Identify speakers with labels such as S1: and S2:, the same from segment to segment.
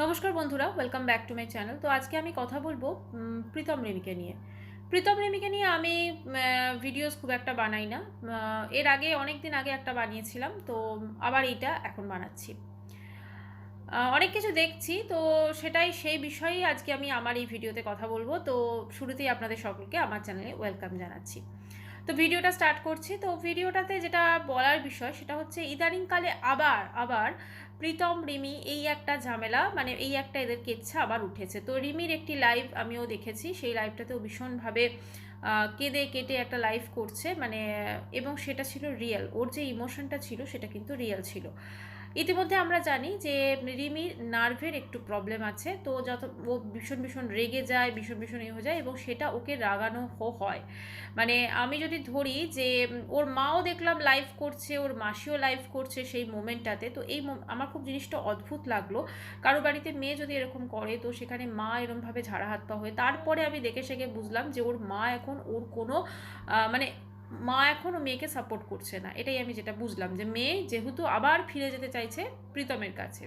S1: নমস্কার বন্ধুরা welcome back to my channel তো আজকে আমি কথা বলব প্রীতম রেমিকে নিয়ে। প্রীতম রেমিকে নিয়ে আমি ভিডিওস খুব একটা বানাই না। এর আগে অনেক দিন আগে একটা বানিয়েছিলাম, তো আবার এইটা এখন বানাচ্ছি। অনেক কিছু দেখছি, তো সেটাই, সেই বিষয়েই আজকে আমি আমার এই ভিডিওতে কথা বলব। তো শুরুতেই আপনাদের সকলকে আমার চ্যানেলে ওয়েলকাম জানাচ্ছি। তো ভিডিওটা স্টার্ট করছি। তো ভিডিওটাতে যেটা বলার বিষয়, সেটা হচ্ছে ইদানিংকালে আবার আবার প্রীতম, রিমি এই একটা ঝামেলা মানে এই একটা এদের কেচ্ছা আবার উঠেছে। তো রিমির একটি লাইভ আমিও দেখেছি, সেই লাইভটাতেও ভীষণভাবে কেঁদে কেটে একটা লাইভ করছে মানে এবং সেটা ছিল রিয়েল ওর যে ইমোশনটা ছিল, সেটা কিন্তু রিয়েল ছিল। ইতিমধ্যে আমরা জানি যে রিমির নার্ভের একটু প্রবলেম আছে, তো যত, ও ভীষণ ভীষণ রেগে যায়, ভীষণ ভীষণ ইয়ে হয়ে যায় এবং সেটা ওকে রাগানো হয়। মানে আমি যদি ধরি যে, ওর মাও দেখলাম লাইভ করছে, ওর মাসিও লাইভ করছে সেই মোমেন্টটাতে তো এই আমার খুব জিনিসটা অদ্ভুত লাগল। কারও বাড়িতে মেয়ে যদি এরকম করে, তো সেখানে মা এরমভাবে ঝাড়া হাত পা হয়ে, তারপরে আমি দেখে শেখে বুঝলাম যে ওর মা এখন ওর কোনো মানে মা এখনও মেয়েকে সাপোর্ট করছে না, এটাই আমি যেটা বুঝলাম যে মেয়ে যেহেতু আবার ফিরে যেতে চাইছে প্রীতমের কাছে।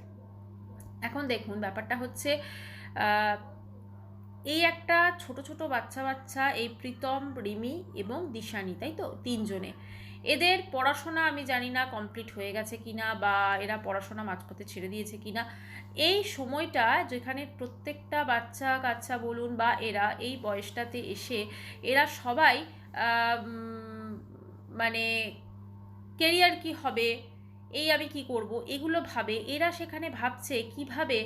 S1: এখন দেখুন ব্যাপারটা হচ্ছে এই একটা ছোট ছোট বাচ্চা বাচ্চা এই প্রীতম, রিমি এবং দিশানি, তাই তো? তিনজনে। এদের পড়াশোনা আমি জানি না কমপ্লিট হয়ে গেছে কিনা বা এরা পড়াশোনা মাঝপথে ছেড়ে দিয়েছে কিনা। এই সময়টা যেখানে প্রত্যেকটা বাচ্চা কাচ্চা বলুন বা এরা এই বয়সটাতে এসে, এরা সবাই মানে কেরিয়ার কি হবে, এই আমি কি করব, এগুলো ভাবে, এরা সেখানে ভাবছে কীভাবে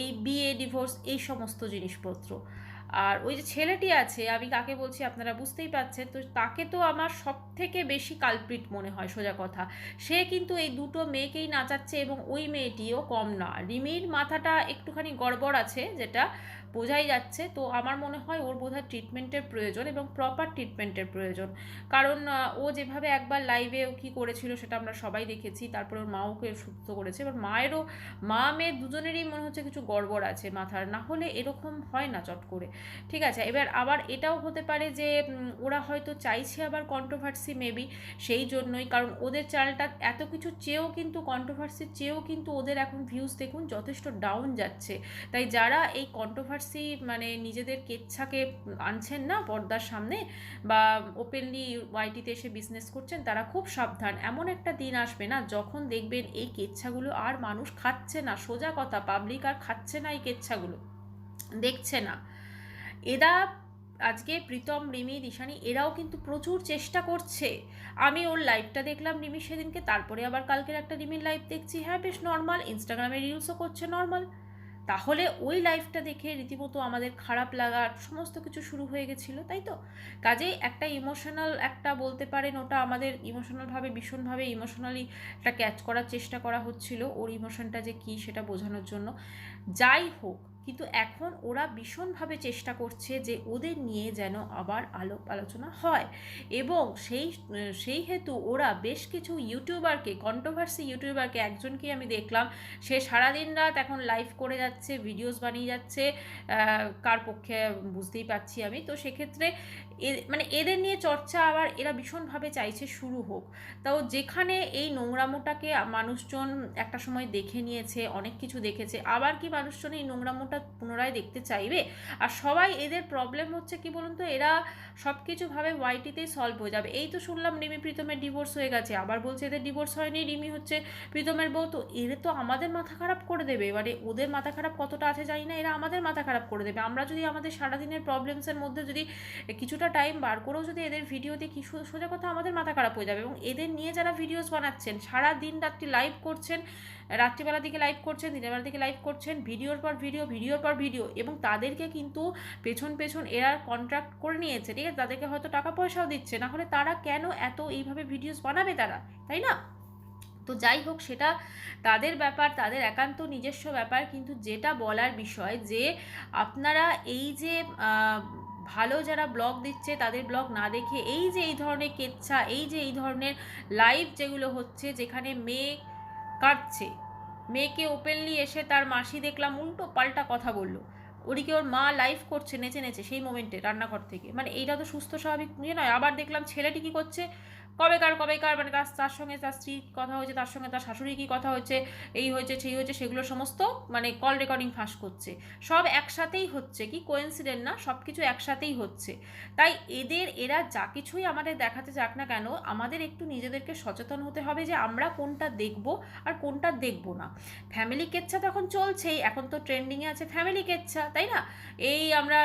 S1: এই বিয়ে ডিভোর্স এই সমস্ত জিনিসপত্র। আর ওই যে ছেলেটি আছে, আমি কাকে বলছি আপনারা বুঝতেই পারছেন, তো তাকে তো আমার সব থেকে বেশি কালপ্রিট মনে হয়, সোজা কথা। সে কিন্তু এই দুটো মেয়েকেই নাচাচ্ছে এবং ওই মেয়েটিও কম না। রিমির মাথাটা একটুখানি গড়বড় আছে, যেটা বোঝাই যাচ্ছে। তো আমার মনে হয় ওর বোধহয় ট্রিটমেন্টের প্রয়োজন এবং প্রপার ট্রিটমেন্টের প্রয়োজন। কারণ ও যেভাবে একবার লাইভে ও কী করেছিল সেটা আমরা সবাই দেখেছি। তারপরে ওর মা ওকে সুস্থ করেছে। এবার মায়েরও, মা, মেয়ে দুজনেরই মনে হচ্ছে কিছু গড়বড় আছে মাথার। না হলে এরকম হয় না চট করে। ঠিক আছে, এবার আবার এটাও হতে পারে যে ওরা হয়তো চাইছে আবার কন্ট্রোভার্সি মেবি সেই জন্যই। কারণ ওদের চ্যানেলটা এত কিছু চেয়েও কিন্তু কন্ট্রোভার্সির চেয়েও কিন্তু ওদের এখন ভিউজ দেখুন যথেষ্ট ডাউন যাচ্ছে। তাই যারা এই কন্ট্রোভার্সি মানে নিজেদের কেচ্ছাকে আনছেন না পর্দার সামনে বা ওপেনলি ওয়াইটিতে এসে বিজনেস করছেন, তারা খুব সাবধান। এমন একটা দিন আসবে না যখন দেখবেন এই কেচ্ছাগুলো আর মানুষ খাচ্ছে না, সোজা কথা পাবলিক আর খাচ্ছে না এই কেচ্ছাগুলো, দেখছে না। এরা আজকে প্রীতম, রিমি, দিশানি, এরাও কিন্তু প্রচুর চেষ্টা করছে। আমি ওর লাইভটা দেখলাম রিমি সেদিনকে, তারপরে আবার কালকের একটা রিমির লাইভ দেখছি। হ্যাঁ বেশ নর্মাল ইনস্টাগ্রামে রিলসও করছে নর্মাল তাহলে ওই লাইফটা দেখে রীতিমতো আমাদের খারাপ লাগার সমস্ত কিছু শুরু হয়ে গেছিল, তাই তো? কাজেই একটা ইমোশনাল একটা বলতে পারেন ওটা আমাদের ইমোশনালভাবে ভীষণভাবে ইমোশনালি একটা ক্যাচ করার চেষ্টা করা হচ্ছিল, ওর ইমোশনটা যে কী সেটা বোঝানোর জন্য। যাই হোক কিন্তু এখন ওরা ভীষণভাবে চেষ্টা করছে যে ওদের নিয়ে যেন আবার আলোপ আলোচনা হয়। এবং সেই সেই হেতু ওরা বেশ কিছু ইউটিউবারকে কন্ট্রোভার্সি ইউটিউবারকে একজনকে আমি দেখলাম, সে সারাদিন রাত এখন লাইভ করে যাচ্ছে ভিডিওস বানিয়ে যাচ্ছে কার পক্ষে বুঝতেই পারছি আমি। তো সেক্ষেত্রে মানে এদের নিয়ে চর্চা আবার এরা ভীষণভাবে চাইছে শুরু হোক। তাও যেখানে এই নোংরামোটাকে মানুষজন একটা সময় দেখে নিয়েছে, অনেক কিছু দেখেছে, আবার কি মানুষজন এই নোংরামোটা পুনরায় দেখতে চাইবে। আর সবাই এদের প্রবলেম হচ্ছে কি বলুন তো? এরা সব কিছু ভাবে ওয়াইটিতেই সলভ হয়ে যাবে। এই তো শুনলাম রিমি প্রীতমের ডিভোর্স হয়ে গেছে। আবার বলছে এদের ডিভোর্স হয়নি, রিমি হচ্ছে প্রীতমের বউ। তো এরা তো আমাদের মাথা খারাপ করে দেবে। এবারে ওদের মাথা খারাপ কতটা আছে জানি না। এরা আমাদের মাথা খারাপ করে দেবে। আমরা যদি আমাদের সারাদিনের প্রবলেমসের মধ্যে যদি কিছুটা টাইম বার করেও যদি এদের ভিডিও দেখি, সো- সোজা কথা আমাদের মাথা খারাপ হয়ে যাবে। এবং এদের নিয়ে যারা ভিডিওস বানাচ্ছেন, সারা দিন রাত্রি লাইভ করছেন রাত্রিবেলার দিকে লাইভ করছেন, দিনের বেলার দিকে লাইভ করছেন, ভিডিওর পর ভিডিও, ভিডিওর পর ভিডিও এবং তাদেরকে কিন্তু পেছন পেছন এরা কন্ট্রাক্ট করে নিয়েছে, ঠিক আছে? তাদেরকে হয়তো টাকা পয়সাও দিচ্ছে, না হলে তারা কেন এত এইভাবে ভিডিওস বানাবে তারা, তাই না? তো যাই হোক, সেটা তাদের ব্যাপার, তাদের একান্ত নিজস্ব ব্যাপার, কিন্তু যেটা বলার বিষয় যে আপনারা এই যে ভালো যারা ব্লগ দিচ্ছে, তাদের ব্লগ না দেখে এই যে এই ধরনের কেচ্ছা, এই যে এই ধরনের লাইভ যেগুলো হচ্ছে, যেখানে মেয়ে কাটছে মেয়েকে ওপেনলি এসে তার মাসি দেখলাম উল্টো পাল্টা কথা বলল। ওদিকে ওর মা লাইভ করছে, নেচে নেচে, সেই মোমেন্টে রান্নাঘর থেকে। মানে এইটা তো সুস্থ, স্বাভাবিক ইয়ে নয়। আবার দেখলাম ছেলেটি কী করছে? কবেকার কবেকার মানে তার তার সঙ্গে তার স্ত্রী কথা হয়েছে, তার সঙ্গে তার শাশুড়ি কি কথা হচ্ছে এই হয়েছে, সেই হয়েছে, সেগুলো সমস্ত মানে কল রেকর্ডিং ফাঁস করছে। সব একসাথেই হচ্ছে, কি কোয়েন্সিডেন্ট না? সব কিছু একসাথেই হচ্ছে। তাই এদের, এরা যা কিছুই আমাদের দেখাতে যাক না কেন, আমাদের একটু নিজেদেরকে সচেতন হতে হবে যে আমরা কোনটা দেখব আর কোনটা দেখব না। ফ্যামিলি কেচ্ছা তো এখন চলছেই, এখন তো ট্রেন্ডিংয়ে আছে ফ্যামিলি কেচ্ছা, তাই না? এই আমরা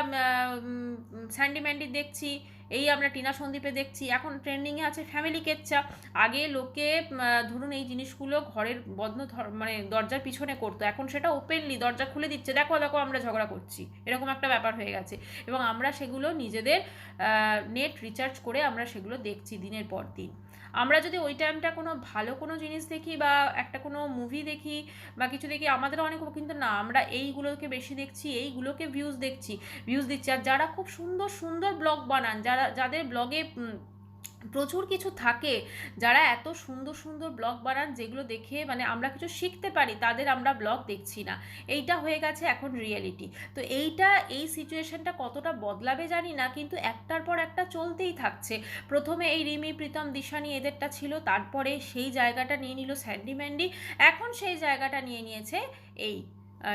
S1: স্যান্ডি ম্যান্ডি দেখছি এই আমরা টিনা সন্দীপে দেখছি। এখন ট্রেন্ডিংয়ে আছে ফ্যামিলি কেচ্ছা। আগে লোকে ধরুন এই জিনিসগুলো ঘরের বন্ধ মানে দরজার পিছনে করতো। এখন সেটা ওপেনলি দরজা খুলে দিচ্ছে, দেখো দেখো, আমরা ঝগড়া করছি। এরকম একটা ব্যাপার হয়ে গেছে। এবং আমরা সেগুলো নিজেদের নেট রিচার্জ করে আমরা সেগুলো দেখছি দিনের পর দিন। আমরা যদি ওই টাইমটা কোনো ভালো কোনো জিনিস দেখি বা একটা কোনো মুভি দেখি বা কিছু দেখি, আমাদের অনেক কিন্তু না, আমরা এইগুলোকে বেশি দেখছি, এইগুলোকে ভিউজ দেখছি ভিউজ দিচ্ছি। আর যারা খুব সুন্দর সুন্দর ব্লগ বানান, যারা, যাদের ব্লগে প্রচুর কিছু থাকে যারা এত সুন্দর সুন্দর ব্লগ বানান যেগুলো দেখে মানে আমরা কিছু শিখতে পারি, তাদের আমরা ব্লগ দেখছি না। এইটা হয়ে গেছে এখন রিয়েলিটি তো এইটা, এই সিচুয়েশনটা কতটা বদলাবে জানি না, কিন্তু একটার পর একটা চলতেই থাকছে। প্রথমে এই রিমি, প্রীতম, দিশানি এদেরটা ছিল, তারপরে সেই জায়গাটা নিয়ে নিল স্যান্ডি ম্যান্ডি, এখন সেই জায়গাটা নিয়ে নিয়েছে এই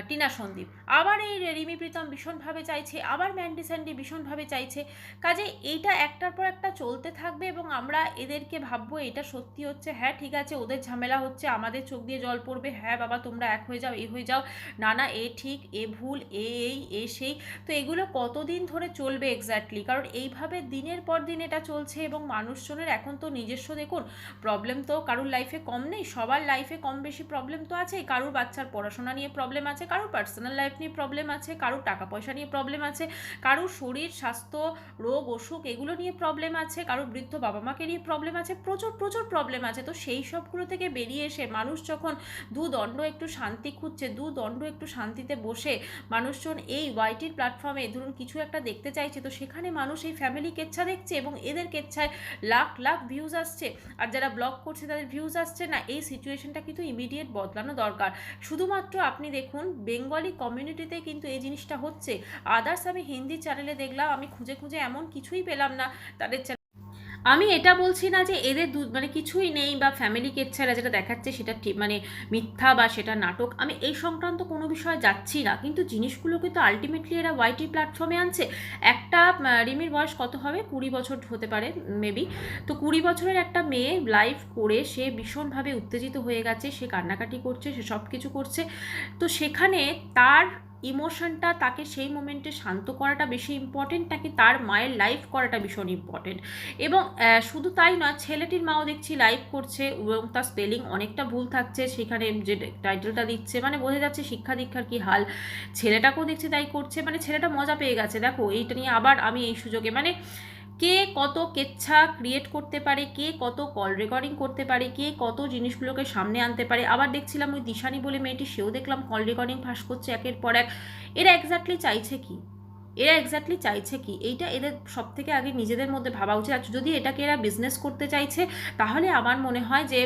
S1: টিনা সন্দীপ। আবার এই রিমি প্রীতম ভীষণভাবে চাইছে, আবার ম্যান্ডি স্যান্ডি ভীষণভাবে চাইছে। কাজে এইটা একটার পর একটা চলতে থাকবে এবং আমরা এদেরকে ভাববো, এটা সত্যি হচ্ছে হ্যাঁ ঠিক আছে, ওদের ঝামেলা হচ্ছে, আমাদের চোখ দিয়ে জল পড়বে হ্যাঁ বাবা, তোমরা এক হয়ে যাও, এ হয়ে যাও। না না, এ ঠিক, এ ভুল, এ এই, এ সেই। তো এগুলো কতদিন ধরে চলবে এক্স্যাক্টলি কারণ এইভাবে দিনের পর দিন এটা চলছে এবং মানুষজনের এখন তো নিজস্ব, দেখুন প্রবলেম তো কারুর লাইফে কম নেই, সবার লাইফে কম বেশি প্রবলেম তো আছেই, কারুর বাচ্চার পড়াশোনা নিয়ে প্রবলেম আছে কারুর পার্সোনাল লাইফ নিয়ে প্রবলেম আছে কারুর টাকা পয়সা নিয়ে প্রবলেম আছে কারুর শরীর, স্বাস্থ্য, রোগ, অসুখ এগুলো নিয়ে প্রবলেম আছে কারুর বৃদ্ধ বাবা মাকে নিয়ে প্রবলেম আছে, প্রচুর প্রচুর প্রবলেম আছে। তো সেই সবগুলো থেকে বেরিয়ে এসে মানুষ যখন দু দণ্ড একটু শান্তি খুঁজছে দু দণ্ড একটু শান্তিতে বসে মানুষজন এই ওয়াইটির প্ল্যাটফর্মে ধরুন কিছু একটা দেখতে চাইছে, তো সেখানে মানুষ এই ফ্যামিলি কেচ্ছা দেখছে এবং এদের কেচ্ছায় লাখ লাখ ভিউজ আসছে। আর যারা ব্লগ করছে তাদের ভিউজ আসছে না, এই সিচুয়েশনটা কিন্তু ইমিডিয়েট বদলানো দরকার। শুধুমাত্র আপনি দেখুন বেঙ্গলি কমিউনিটিতে কিন্তু এই জিনিসটা হচ্ছে। আদার্স আমি হিন্দি চ্যানেলে দেখলাম, আমি খুঁজে খুঁজে এমন কিছুই পেলাম না। তাদের আমি এটা বলছি না যে এদের দু মানে কিছুই নেই বা ফ্যামিলি কেচ্ছারা যেটা দেখাচ্ছে সেটা ঠিক মানে মিথ্যা বা সেটা নাটক। আমি এই সংক্রান্ত কোনো বিষয়ে যাচ্ছি না। কিন্তু জিনিসগুলোকে তো আলটিমেটলি এরা ওয়াইটি প্ল্যাটফর্মে আনছে। একটা রিমির বয়স কত হবে? কুড়ি বছর হতে পারে মেবি তো কুড়ি বছরের একটা মেয়ে লাইভ করে সে ভীষণভাবে উত্তেজিত হয়ে গেছে। সে কান্নাকাটি করছে, সে সব কিছু করছে। তো সেখানে তার ইমোশনটা তাকে সেই মোমেন্টে শান্ত করাটা বেশি ইম্পর্টেন্ট নাকি তার মায়ের লাইফ করাটা ভীষণ ইম্পর্টেন্ট এবং শুধু তাই নয়, ছেলেটির মাও দেখছি লাইভ করছে এবং তার স্পেলিং অনেকটা ভুল থাকছে। সেখানে যে টাইটেলটা দিচ্ছে মানে বোঝা যাচ্ছে শিক্ষা দীক্ষার কি হাল। ছেলেটাকেও দেখছি তাই করছে মানে ছেলেটা মজা পেয়ে গেছে। দেখো, এইটা নিয়ে আবার আমি এই সুযোগে মানে কে কত কেচ্ছা ক্রিয়েট করতে পারে, কে কত কল রেকর্ডিং করতে পারে, কে কত জিনিসগুলোকে সামনে আনতে পারে। আবার দেখছিলাম ওই দিশানি বলে মেয়েটি, সেও দেখলাম কল রেকর্ডিং ফাঁস করছে একের পর এক। এরা এক্স্যাক্টলি চাইছে কি? এরা এক্স্যাক্টলি চাইছে কি? এইটা এদের সব থেকে আগে নিজেদের মধ্যে ভাবা উচিত। আর যদি এটাকে এরা বিজনেস করতে চাইছে, তাহলে আমার মনে হয় যে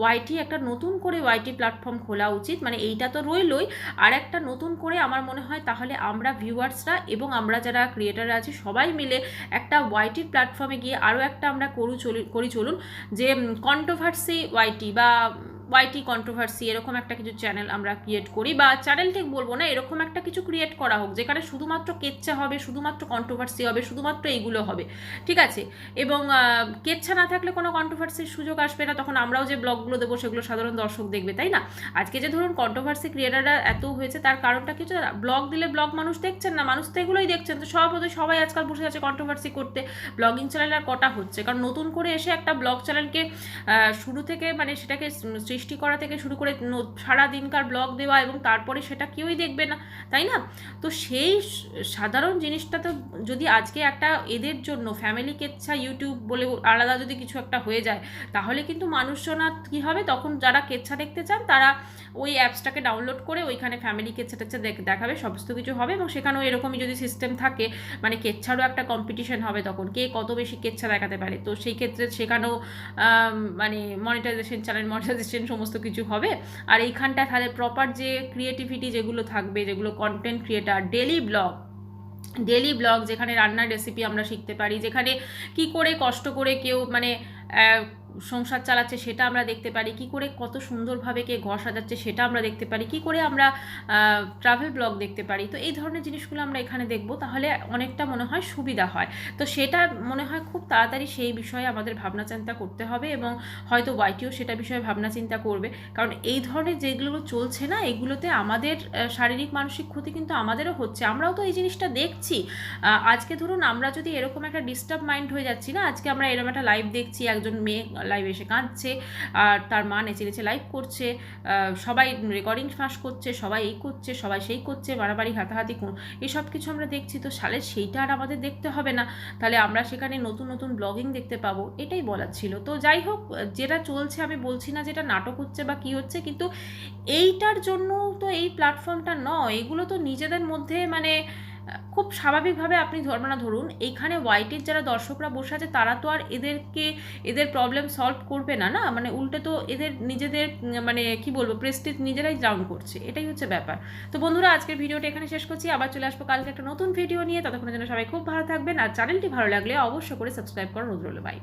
S1: ওয়াইটি একটা নতুন করে ওয়াইটি প্ল্যাটফর্ম খোলা উচিত। মানে এইটা তো রইলই। আর একটা নতুন করে আমার মনে হয় তাহলে আমরা ভিউয়ার্সরা এবং আমরা যারা ক্রিয়েটাররা আছি, সবাই মিলে একটা ওয়াইটি প্ল্যাটফর্মে গিয়ে আরও একটা আমরা করু চলি, করি চলুন। যে কন্ট্রোভার্সি ওয়াইটি বা ওয়াইটি কন্ট্রোভার্সি এরকম একটা কিছু চ্যানেল আমরা ক্রিয়েট করি বা চ্যানেল ঠিক বলব না, এরকম একটা কিছু ক্রিয়েট করা হোক, যেখানে শুধুমাত্র কেচ্ছা হবে, শুধুমাত্র কন্ট্রোভার্সি হবে, শুধুমাত্র এইগুলো হবে, ঠিক আছে? এবং কেচ্ছা না থাকলে কোনো কন্ট্রোভার্সির সুযোগ আসবে না, তখন আমরাও যে ব্লগগুলো দেবো সেগুলো সাধারণ দর্শক দেখবে, তাই না? আজকে যে ধরুন কন্ট্রোভার্সি ক্রিয়েটাররা এত হয়েছে, তার কারণটা কিছু ব্লগ দিলে ব্লগ মানুষ দেখছেন না, মানুষ তো এগুলোই দেখছেন, তো সব সবাই আজকাল বসে আছে কন্ট্রোভার্সি করতে ব্লগিং চ্যানেল আর কটা হচ্ছে? কারণ নতুন করে এসে একটা ব্লগ চ্যানেলকে শুরু থেকে মানে সেটাকে সৃষ্টি করা থেকে শুরু করে সারা দিনকার ব্লগ দেওয়া এবং তারপরে সেটা কেউই দেখবে না, তাই না? তো সেই সাধারণ জিনিসটা তো যদি আজকে একটা এদের জন্য ফ্যামিলি কেচ্ছা ইউটিউব বলে আলাদা যদি কিছু একটা হয়ে যায়, তাহলে কিন্তু মানুষজন আর কী হবে? তখন যারা কেচ্ছা দেখতে চান, তারা ওই অ্যাপসটাকে ডাউনলোড করে ওইখানে ফ্যামিলি কেচ্ছা টেচ্ছা দেখ- দেখাবে, সমস্ত কিছু হবে এবং সেখানেও এরকমই যদি সিস্টেম থাকে মানে কেচ্ছারও একটা কম্পিটিশন হবে তখন, কে কত বেশি কেচ্ছা দেখাতে পারে? তো সেই ক্ষেত্রে সেখানেও মানে মনিটাইজেশন চ্যানেল মনিটাইজেশন সমস্ত কিছু হবে। আর এইখানটায় তাহলে প্রপার যে ক্রিয়েটিভিটি যেগুলো থাকবে, যেগুলো content creator daily blog daily blog যেখানে রান্নার রেসিপি আমরা শিখতে পারি, যেখানে কি করে কষ্ট করে কেউ মানে সংসার চালাচ্ছে সেটা আমরা দেখতে পারি, কি করে কত সুন্দরভাবে কে ঘর সাজাচ্ছে সেটা আমরা দেখতে পারি, কি করে আমরা ট্রাভেল ব্লগ দেখতে পারি। তো এই ধরনের জিনিসগুলো আমরা এখানে দেখব, তাহলে অনেকটা মনে হয় সুবিধা হয়। তো সেটা মনে হয় খুব তাড়াতাড়ি সেই বিষয়ে আমাদের ভাবনা চিন্তা করতে হবে এবং হয়তো ওয়াইটিও সেটা বিষয়ে ভাবনা চিন্তা করবে। কারণ এই ধরনের যেগুলো চলছে না, এগুলোতে আমাদের শারীরিক মানসিক ক্ষতি কিন্তু আমাদেরও হচ্ছে। আমরাও তো এই জিনিসটা দেখছি। আজকে ধরুন আমরা যদি এরকম একটা ডিস্টার্ব মাইন্ড হয়ে যাচ্ছি না, আজকে আমরা এরকম একটা লাইভ দেখছি একজন মেয়ে লাইভে এসে কাঁদছে, আর তার মা নেচে নেচে লাইভ করছে সবাই রেকর্ডিং ফাঁস করছে, সবাই এই করছে, সবাই সেই করছে, বাড়াবাড়ি, হাতাহাতি এসব কিছু আমরা দেখছি, তো সালে সেইটা আর আমাদের দেখতে হবে না। তাহলে আমরা সেখানে নতুন নতুন ব্লগিং দেখতে পাবো, এটাই বলার ছিল। তো যাই হোক, যেটা চলছে আমি বলছি না যেটা নাটক হচ্ছে বা কি হচ্ছে, কিন্তু এইটার জন্য তো এই প্ল্যাটফর্মটা নয়। এগুলো তো নিজেদের মধ্যে মানে খুব স্বাভাবিকভাবে আপনি মানে ধরুন এইখানে হোয়াইটের যারা দর্শকরা বসে আছে, তারা তো আর এদেরকে, এদের প্রবলেম সলভ করবে না না? মানে উল্টে তো এদের নিজেদের মানে কি বলব প্রেস্টিজ নিজেরাই ডাউন করছে। এটাই হচ্ছে ব্যাপার। তো বন্ধুরা, আজকের ভিডিওটা এখানে শেষ করছি। আবার চলে আসব কালকে একটা নতুন ভিডিও নিয়ে। ততক্ষণের জন্য সবাই খুব ভালো থাকবেন। আর চ্যানেলটি ভালো লাগলে অবশ্য করে সাবস্ক্রাইব করার অনুরোধ বাই